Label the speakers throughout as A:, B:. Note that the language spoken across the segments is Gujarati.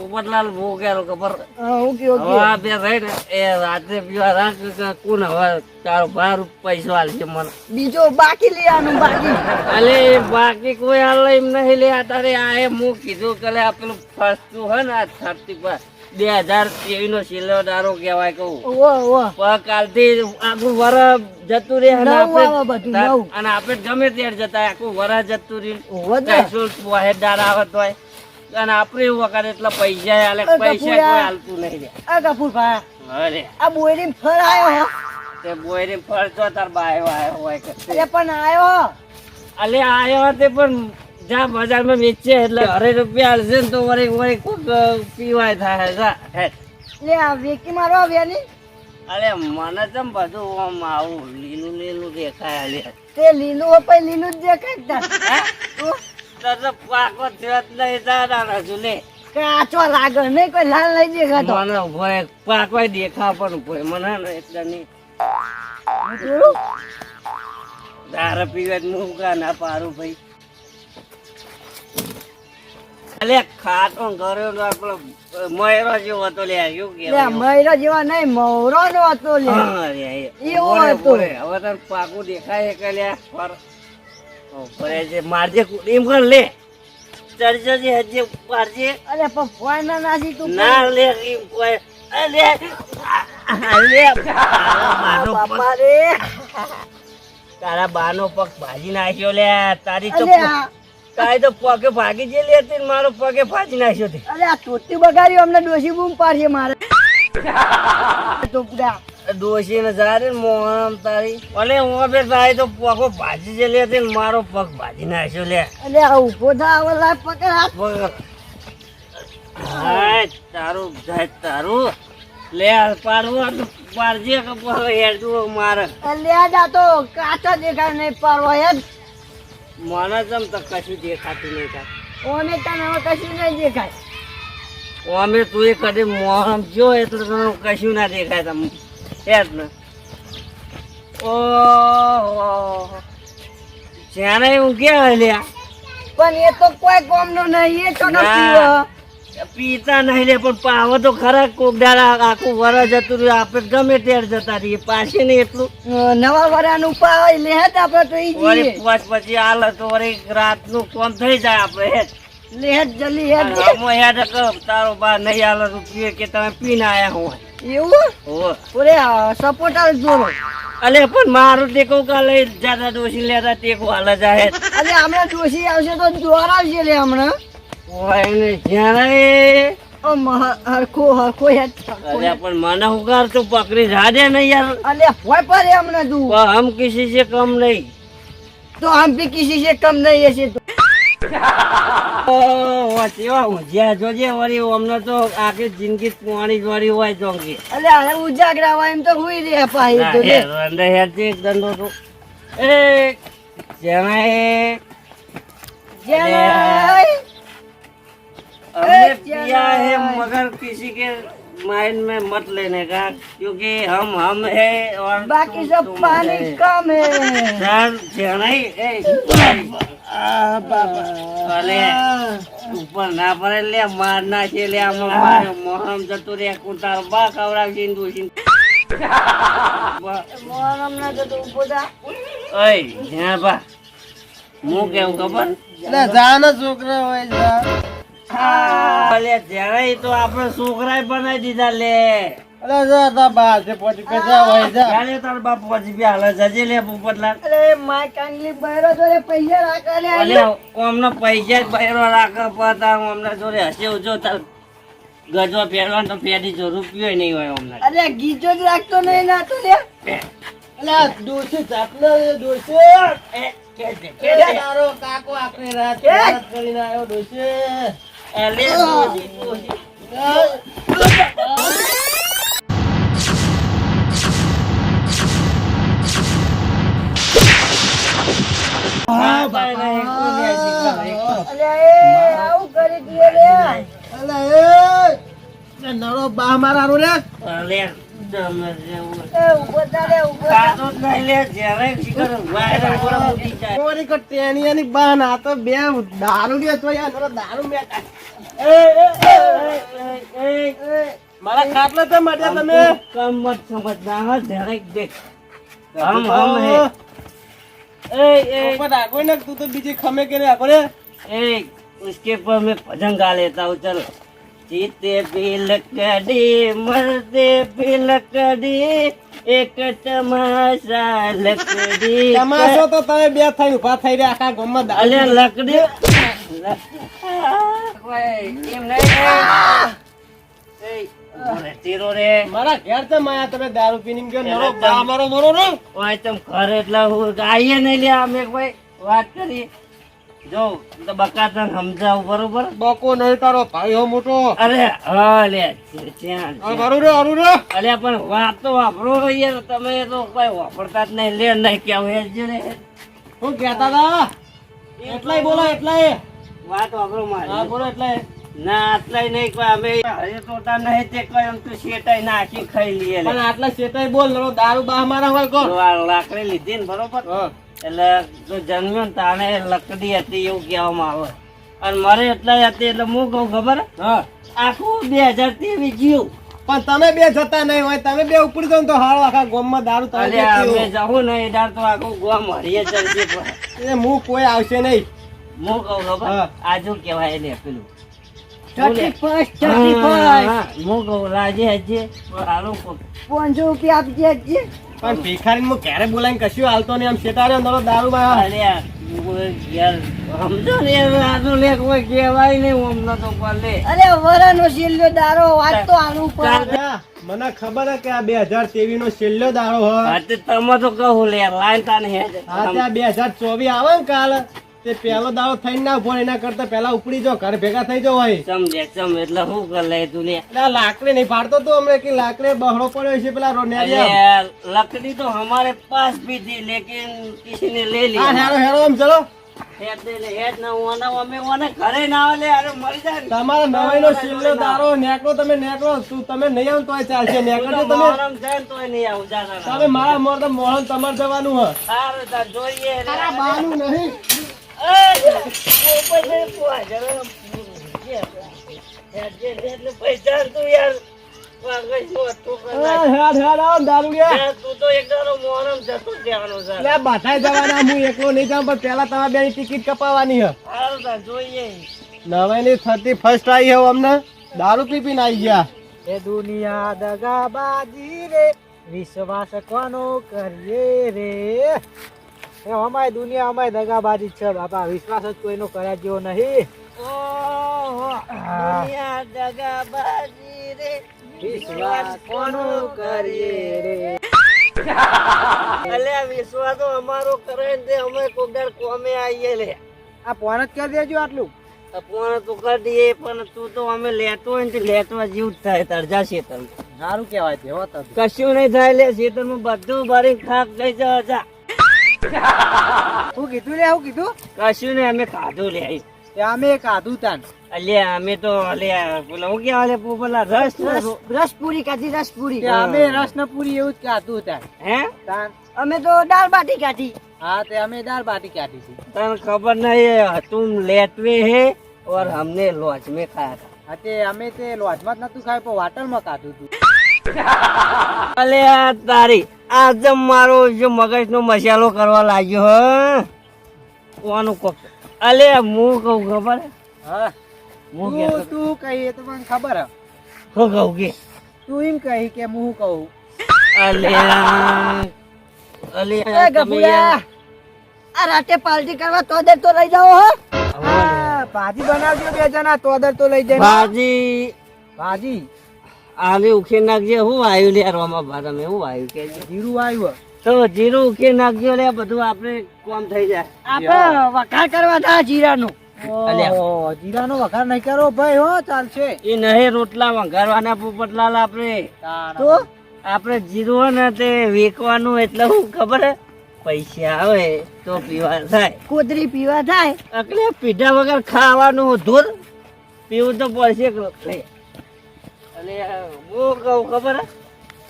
A: પોપટલાલ કેરો ખબર? Okay
B: okay.
A: આ બે રહી ને એ રાતે પીવા રાખ કોણ હવે તારો બાર પૈસો હાલશે મને.
B: બીજો બાકી લેવાનું બાકી.
A: અલે બાકી કોઈ હાલ એમ નહીં લે તારે આ એ હું કીધું કે આ પેલું ફસતું હોય ને આ થર્ટી પર બે હજાર ત્રેવીસ નો છેલ્લો દારો કહેવાય કહું. કાલથી આખું વર જતું રહે અને
B: આપડે
A: આપણે- ગમે ત્યારે જતા આખું વર જતું રહે. કઈશું આવત હોય અને આપણે એવું વખત એટલા પૈસા
B: આલે
A: પૈસા. કોઈ હાલતું નહીં રે.
B: આ કપૂર ભાઈ
A: અરે.
B: આ બોયરી ફળ આવ્યો
A: તે બોયરી ફરતો તાર બાયો આવ્યો હોય કે
B: અરે પણ આવ્યો
A: અલે આયો તે પણ જ્યાં બજારમાં વેચે એટલે અરે રૂપિયા હશે ને તો વળી વળી ખૂબ પીવાય થાય જા.
B: લે આ વેકી મારો આવ્યાની
A: અરે મને ચમ બધું આમ આવું લીલું લીલું દેખાય અલે.
B: તે લીલું હોય પછી લીલું જ દેખાય. તું
A: પાકો થયો જ નહીં તારા હજુ
B: કાચો લાગે નહીં કોઈ લાલ નહીં દેખાતો.
A: મને ઊભો એક પાકો દેખા પણ મને ને એટલે નહીં? પીવે હું કા ના પારું ભાઈ. અલે ખાટો કર્યો તો આપણો મયરો જેવો હતો લે શું કેવાય
B: મયરો જેવા નહીં મવરો નો હતો લે. એવો હતો.
A: હવે તને પાકું દેખાય કે લે મારજે એમ કર લે. ચડજે જે હજી
B: અરે પણ ફોન ના નાસી તું
A: ના લે એમ કોઈ અ, લે. આ, પગ
B: બાપા રે.
A: તારા બાનો પગ ભાજી નાખ્યો લે. તારી તો તારી તો પગે ભાગી જે લે તે મારો પગે ભાજી નાખ્યો તે.
B: અરે આ ચોટી બગાડ્યું અમને ડોસી બૂમ પાડશે મારે. તો પૂરા
A: ડોશી ને જારે મોહન તારી. અને હું બે તારી તો પગો ભાજી જે લે મારો પગ ભાજી નાખ્યો લે.
B: અરે આ ઊભો થા લાય
A: પગ હાય તારું જાય તારું. લે પાડવું તો કે પછી હેડું મારે.
B: લે આ જા તો કાચો દેખાય નહીં પાડવો હેડ.
A: મને જેમ તો કશું દેખાતું નહીં થાય
B: ઓમે તને કશું નહીં દેખાય.
A: ઓમે તું એ કદી મોહમ જો એટલે તને કશું ના દેખાય તમ હેડ ને ઓહો જ્યાં હું ક્યાં લ્યા.
B: પણ એ તો કોઈ કોમ નો નહીં એ તો
A: ના. પીતા નહીં લે પણ પાવો તો ખરા કોક દાડા આખું વરસ જતું રહ્યું. આપણે ગમે ત્યારે જતા રહીએ પાછી ને એટલું.
B: નવા વરાનું પાવ લે હે આપણે તો ઈ જઈએ.
A: પાંચ પછી હાલ તો વળી રાતનું કોમ થઈ જાય આપણે હેડ
B: લે હેડ જલ્દી હેડ
A: હમો હેડ તારો બા નહીં હાલ રૂપિયો કે તમે પીને આયા હોય
B: એવું? ઓરે સપોટા જોરો.
A: અલે પણ મારો ટેકો કાલે જાતા ડોસી લેતા ટેકો હાલ જાય
B: અલે હમણાં ડોસી આવશે તો જોર આવશે લે હમણાં.
A: ઓય ને જ્યારે
B: ઓ હરખો હરખો યાર
A: અલે પણ મને હુકાર તો પકડી જાડે ને યાર.
B: અલે હોય પર હમણાં તું.
A: હમ કિસી સે કમ નહીં.
B: તો હમ ભી કિસી સે કમ નહીં
A: હશે કેવા ઊંઝિયા જોજે વળી અમને તો આખી જિંદગી પાણી જોડી હોય ચોંકી
B: અલે હવે ઉજાગરા હોય એમ તો હુઈ રે પાહી તો લે
A: રંડે હેરથી એક દંડો તો એ જેના એ
B: જેને
A: हमने
B: ए,
A: पिया है
B: चला।
A: मगर किसी के माइंड में मत लेने का क्योंकि हम हम है और
B: बाकी
A: तुम-
B: सब
A: तुम
B: पानी
A: है।
B: कम है
A: सर જેણાઈ એ
B: आ बाबा
A: અલે ઉપર ના પડે લે માર લે આમાં મારે મોહમ જતું રે કુતાર બા ના ઓય જ્યાં બા. હું કેવું ખબર?
B: એટલે જાનો છોકરા હોય જા
A: અલે જ્યારે તો આપણે છોકરાએ બનાવી દીધા લે.
B: અલે જા તા બા છે પછી કજા હોય
A: ત્યારે તાર બાપ પછી બી હાલે જજે લે પોપટલાલ
B: અરે કાંગલી બહેરો પૈસા રાખે લે
A: અલે અમને પૈસા બહેરો રાખે પતા અમને જોડે હસે ઉજો તાર ગજવા પહેરવાનો તો પેડી જો રૂપિયો નહીં હોય અમને
B: અરે ગીજો જ રાખતો નહીં ના તો લે. અલે દોષી ચાપલો દોષી
A: એ, કે છે, કે
B: તારો કાકો આખરી રાત રાત કરીને આવ્યો દોષી
A: અલે, ડોશી, ડોશી.
B: નરો બા મારા રો રે
A: લે
C: મારા ખાટલા તો માટે તમે.
A: કમ મત સમજદાર જરાક દેખ. હમ હમ હે. है ए ए
C: ઉપર રાખો ને તું તો બીજી ખમે કે રાખો ને
A: ए उसके ऊपर मैं भजन गा लेता हूँ चलो जीते भी लकड़ी मरते भी लकड़ी एक तमाशा लकड़ी
C: તમાશો તો તમે બે થઈ ઉભા થઈ રહ્યા આખા ગામમાં દારૂ
A: અલે લકડી એમ નહીં એ ઉભો તીરો રે
C: મારા ઘેર તો માયા તમે દારૂ પીને ગયો નરો મારો મરો ને
A: ઓય તમ ઘર એટલે હું આઈએ નહીં લે અમે ભાઈ. વાત કરી. જો તો બકાતન સમજાવું બરોબર?
C: બકો નહીં તારો ભાઈ હો મોટો.
A: અરે હા લે ત્યાં
C: મારું રે આરું રે.
A: અલે પણ વાત તો વાપરો યાર તમે તો કોઈ વાપરતા જ નહીં લે નહીં કેવું હે ને
C: હું કહેતા હતા એટલાય બોલો એટલાય.
A: વાત વાપરો
C: હા બોલો એટલાય.
A: ના આટલાય નહીં કોઈ અમે હરે તોતા નહીં તે કોઈ એમ તો શેટાઈ નાખી ખાઈ લઈએ
C: પણ આટલા શેતાય બોલ દારૂ બા મારા હોય કોણ?
A: લાકડી લીધી ને બરોબર?
C: હા.
A: એટલે જો જન્મ્યો ને તાણે લકડી હતી એવું કહેવામાં આવે. અને મારે એટલા હતી એટલે હું કહું ખબર?
C: હા.
A: આખું બે હજાર ત્રેવીસ જીવ.
C: પણ તમે બે જતા નહીં હોય તમે બે ઉપડી જાવ તો હાળો આખા ગામમાં દારૂ તમે જવું
A: નહીં ને તો આખું ગોમ હરીએ પણ.
C: એ મું કોઈ આવશે નહીં.
A: હું કહું ખબર?
C: હા.
A: આજુ કહેવાય ને પેલું?
C: પણ ભિખારી હું ક્યારે બોલાવીને કશું હાલતો નહીં આમ શેતારે નરો દારૂ મને ખબર હે કે આ બે હજાર ત્રેવીસ નો છેલ્લો
A: દારો હોય. તમે તો કહું લે લાઈન તાને
C: હા ત્યાં બે હજાર ચોવીસ આવે ને કાલ. તે પેલો દાડો થઈ ના ફોન એના કરતા પેલા ઉપડી જો ઘર ભેગા થઈ જો હોય
A: સમજે સમ એટલે શું કર લે તું
C: ને? લાકડી નહીં ફાડતો તું અમને કે લાકડે બહળો પડ્યો છે પેલા રોનેરિયા
A: લકડી તો અમારે પાસ ભી થી લેકિન કિસી ને
C: લે
A: લી.
C: હેરો હેરો આમ ચલો. તમારા નવાઈ નો શિલ્લો તમે નેકળો શું તમે નહીં આવો તોય ચાલશે નેકળો તમે. તમે મારા મોર તો મોહન તમારે જવાનું હા.
A: જોઈએ
C: નહીં.
A: પૈસા તું
C: ટિકિટ
A: કપાવાની
C: નવાઈ ની થર્ટી ફર્સ્ટ આવી હવે અમને. દારૂ પી આવી ગયા.
D: એ દુનિયા દગાબાજી રે, વિશ્વાસ કોનો કરીએ રે? એ અમાય દુનિયા અમારી દગાબાજી છે બાપા. વિશ્વાસ જ કોઈનો કર્યા જેવો નહીં.
A: દુનિયા દગાબાજી રે.
D: વિશ્વાસ કોનો કરીએ રે?
A: વિશ્વાસ તો અમારો કરે ને અમે કોક કોમે આવીએ લે.
D: આ ફોન જ કરી દેજો આટલું.
A: ફોન તો કરી દઈએ પણ તું તો અમે લેતો હોય ને તે લેતવા જેવું થાય તરજા શેતર
D: સારું કહેવાય છે હો તમે
A: કશું નહીં થાય લે બધું ભરી ખાક થઈ જા.
D: કીધું. કીધું
A: કશું ને અમે ખાધું લે.
D: અમે ખાધું તાન.
A: અલે અમે તો રસ
D: પૂરી. રસ પૂરી અમે અમે તો દાળ બાટી કાઢી હા તે અમે દાળ બાટી કાઢી છે.
A: તને ખબર નહીં તું લેટવે હે ઓર હમને લોજ મે ખાયા હતા.
D: હા તે અમે તે લોજમાં જ નતું ખાય પણ વાટરમાં ખાધું તું.
A: અલે તારી. આજે મારો જે મગજનો મસાલો કરવા લાગ્યો હ. કોનું કોક. અલે હું કહું ખબર? હા.
D: હું તું કહી તો મને ખબર હે.
A: હું કહું કે?
D: તું એમ કહી કે હું કહું.
A: અલે અલે
D: એ ગભુડા આ રાતે પાર્ટી કરવા તો દર તો લઈ જાઓ હો. ભાજી બનાવજો બે જણા તો દર તો લઈ જાય
A: ભાજી.
D: ભાજી?
A: આને ઉખે નાખજે હું આવ્યું લે રોમા ભારામાં હું આવ્યું કે
D: જીરું આવ્યું
A: તો જીરું ઉખે નાખજો લે બધું આપણે કોમ થઈ જાય.
D: આપણે વખાર કરવા થા જીરાનો. વઘાર નહીં કરો ભાઈ હો ચાલશે.
A: એ નહીં રોટલા વઘારવાના પોપટલાલ આપણે.
D: તો
A: આપણે જીરું ને તે વેકવાનું એટલે હું ખબર પૈસા આવે તો પીવા થાય.
D: કોતરી પીવા થાય?
A: એટલે પીઠા વગર ખાવાનું ધૂર. પીવું તો પડશે. અને હું કહું ખબર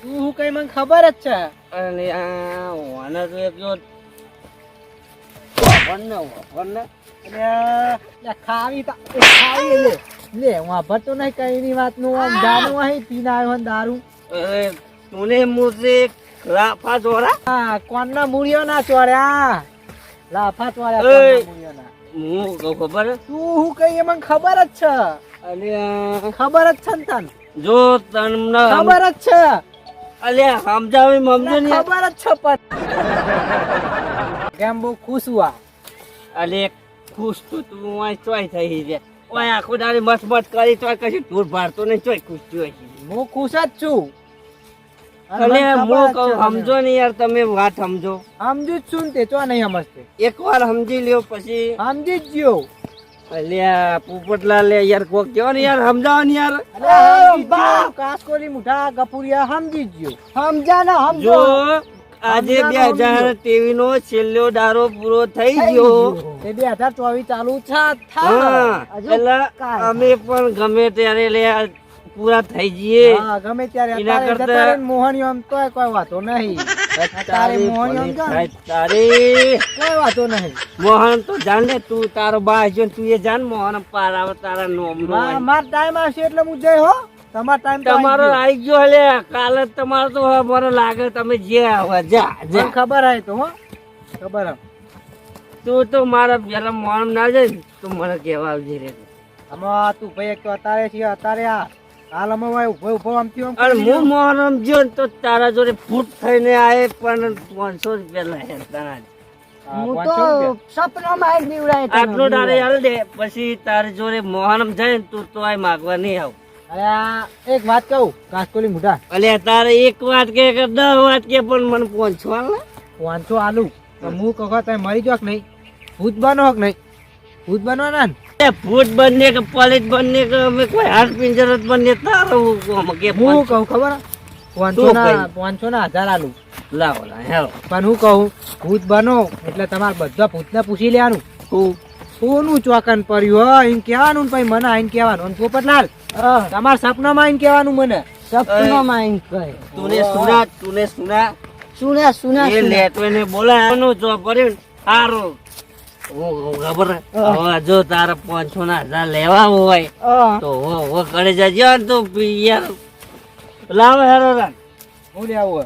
D: તું હું કઈ મને ખબર જ છે.
A: અને આ વાના તો એક જો વન્ને ને વાપર ને.
D: એટલે લે ખાવી તા- એ ખાવી લે. લે વાપરતો નહીં કઈ ની વાતનું આમ જાનું અહીં પીને આવ્યો દારૂ.
A: તુને લાફા જોરા
D: હા કોણના મૂળિયો ના ચોર્યા લાફા ચોર્યા.
A: હું ખબર
D: તું હું કઈ મને ખબર જ છે. ખબર જ છે ને તને.
A: જો તમને
D: ખબર જ છે.
A: અલ્યા સમજાવી મમજો ને
D: ખબર જ છે પણ. કેમ બહુ ખુશ હુઆ
A: અલે ખુશ તો તું ઓય ચોય થઈ છે ઓય આખો દાડી મસ્ત મસ્ત કરી ચોય કશું ઢૂર ભારતો નહીં ચોય ખુશ થયો છે
D: હું ખુશ જ છું. અને
A: હું કહું સમજો ને યાર તમે વાત સમજો.
D: સમજુ જ છું ને તે ચો નહીં સમજતે.
A: એક વાર સમજી લ્યો પછી
D: સમજી જ ગયો.
A: અલ્યા પોપટલાલ લે યાર કોક કયો ને યાર સમજાવો ને યાર.
D: અરે સમજી જ ગયો. કાસકોલી મુઠા ગપુરિયા સમજી ગયો. સમજા. ને
A: જો આજે બે હજાર ટીવી નો છેલ્લો ડારો પૂરો થઈ ગયો.
D: બે હજાર ચોવીસ ચાલુ છે.
A: અમે પણ ગમે ત્યારે લે પૂરા થઈ જઈએ.
D: ગમે ત્યારે મોહન આમ તોય કોઈ વાતો નહીં.
A: મોહન તો જાણ ને તું તારો બા તું એ જાણ મોહન પાર આવે તારા નોમ નો
D: ટાઈમ આવશે એટલે હું જઈ હો. તમારો ટાઈમ
A: તમારો
D: આવી
A: ગયો હે કાલે જ તમારો તો મને લાગે તમે જે આવે જા જા.
D: ખબર આવી તો હો. ખબર.
A: તું તો મારા પેલા મોહન ના જાય તું મને કહેવા આવજે રે.
D: આમાં તું ભાઈ એક તો અત્યારે છે અત્યારે આ. અમે ઊભો ઊભો આમ થયો
A: અને હું મોહરમ જો ને તો તારા જોડે ફૂટ થઈને આયે પણ પાંચસો રૂપિયા લાયા તારા
D: હા, પાંચસો રૂપિયા.
A: આટલો ડારે હાલ દે પછી તારે જોડે મોહરમ જાય ને તું તો આય માગવા નહીં આવ.
D: અરે એક વાત કહું કાસકોલી મુઢા.
A: અલ્યા તારે એક વાત કે કે દસ વાત કે પણ મને પહોંચો હાલ ને.
D: પાંચસો આલુ. તો હું કહો તમે મરી જો કે નહીં? ભૂત બનો કે નહીં? ભૂત બનવાના ને?
A: એ ભૂત બનને કે પોલીસ બનને કે અમે કોઈ હાથ પિંજર જ બનને તારો હુકમ કે
D: હું કહું ખબર? પાંચસો ના પાંચસો ના હજાર આલુ.
A: લાવો હેલો.
D: પણ હું કહું ભૂત બનો એટલે તમારે બધા ભૂતને પૂછી લેવાનું.
A: હું?
D: સોનું ચોકન પડ્યું હો એમ કહેવાનું ભાઈ મને આઈને કહેવાનું. અને પોપટલાલ તમારા સપનામાં આઈને કહેવાનું મને.
A: સપનામાં
D: આઈને કહે.
A: તુને સુના તુને સુના.
D: સુના સુના
A: એ લેટવેને બોલાવાનું જો પડ્યું ને સારું હું હું ખબર? હવે જો તારા પાંચસો ના હજાર લેવા હોય તો હો હો કરે જજો ને તું યાર. લાવો હેરો રાખ
D: હું લે આવું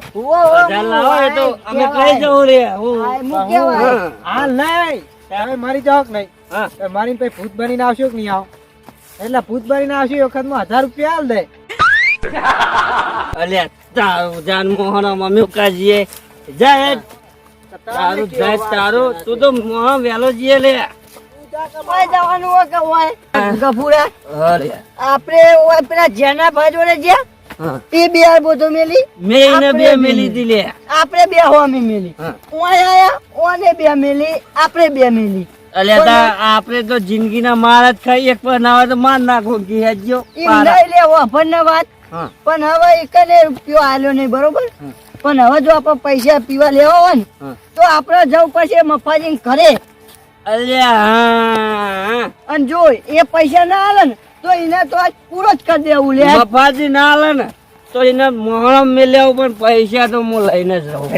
A: હજાર લાવો એ તો અમે કઈ જવું રે? હા.
D: નહીં તમે મરી જાઓ કે નહીં.
A: હા.
D: તમે મારીને પછી ભૂત બનીને આવશો કે નહીં આવો? એટલે ભૂત બનીને આવશો એ વખતમાં હજાર રૂપિયા હાલ દે.
A: અલ્યા જાન મોહન મમ્મી કાજીએ જય. તારું જાય તારું તું તો મોહન વેલો જીએ લે.
B: જવાનું હોય કે હોય? ગફુરા. આપણે ઓય પેલા જેના ભાઈ જોડે જ્યાં
A: હા.
B: બે બધો મેલી.
A: મેં બે મેલી દી લે.
B: આપણે બે હોમી મેલી. ઓય આયા ઓને બે મેલી આપણે બે મેલી.
A: અલ્યા આપણે તો જિંદગીના માર જ ખાઈ એક પર ના તો માર નાખો
B: લઈ લે વાપરને વાત. પણ હવે એકને રૂપિયો આલ્યો નહીં બરોબર. પણ હવે જો આપણે પૈસા પીવા લેવા હોય ને તો આપણે જવું પડશે મફાજી ઘરે.
A: અલ્યા
B: અને જો એ પૈસા ના આવે ને તો એને તો આજ પૂરો જ કરી દેવું લે.
A: મફાજી ના આવે ને તો એને મોહરમ મેલ્યા પણ પૈસા તો હું લઈને જ રહું